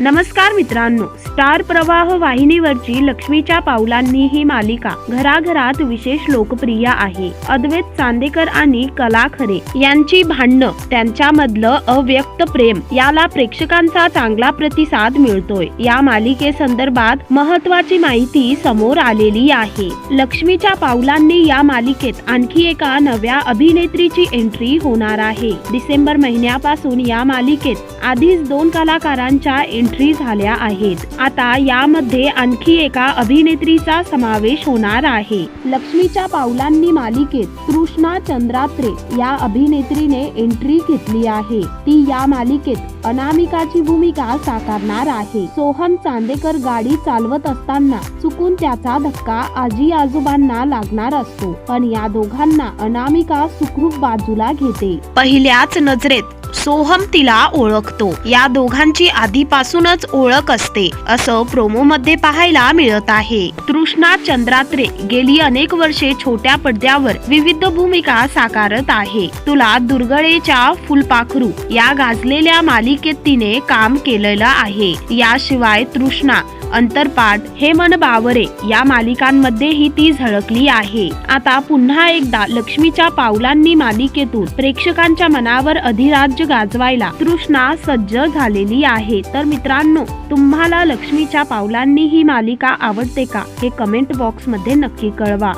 नमस्कार मित्रांनो स्टार प्रवाह वाहिनीवरची लक्ष्मीच्या पावलांनी ही मालिका घराघरात विशेष लोकप्रिय आहे. अद्वैत चांदेकर आणि कला खरे यांची भांडणं त्यांच्यामधलं अव्यक्त प्रेम याला प्रेक्षकांचा चांगला प्रतिसाद मिळतोय. या मालिके संदर्भात महत्वाची माहिती समोर आलेली आहे. लक्ष्मीच्या पावलांनी या मालिकेत आणखी एका नव्या अभिनेत्रीची एंट्री होणार आहे. डिसेंबर महिन्यापासून या मालिकेत आधीच दोन कलाकारांच्या एंट्री झाल्या आहेत. आता यामध्ये आणखी एका अभिनेत्रीचा समावेश होणार आहे. लक्ष्मीच्या पावलांनी मालिकेत कृष्णा चंद्रात्रे या अभिनेत्रीने एंट्री घेतली आहे. ती या मालिकेत अनामिकाची भूमिका साकारणार आहे. सोहम चांदेकर गाडी चालवत असताना चुकून त्याचा धक्का आजी आजोबांना लागणार असतो. पण या दोघांना अनामिका सुखरूप बाजूला घेते. पहिल्याच नजरेत सोहम तिला ओळखतो. या दोघांची आधीपासूनच ओळख असते असं प्रोमो मध्ये पाहायला मिळत आहे. तृष्णा चंद्रात्रे गेली अनेक वर्षे छोट्या पडद्यावर विविध भूमिका साकारत आहे. तुला दुर्गळेच्या फुलपाखरू या गाजलेल्या मालिकेत तिने काम केलेलं आहे. याशिवाय तृष्णा अंतरपाठ हे मन बावरे या मालिकांमध्येही ती झळकली आहे. आता पुन्हा एकदा लक्ष्मीच्या पावलांनी मालिकेतून प्रेक्षकांच्या मनावर अधिराज्य गाजवायला तृष्णा सज्ज झालेली आहे. तर मित्रांनो तुम्हाला लक्ष्मीच्या पावलांनी ही मालिका आवडते का? हे कमेंट बॉक्समध्ये नक्की कळवा.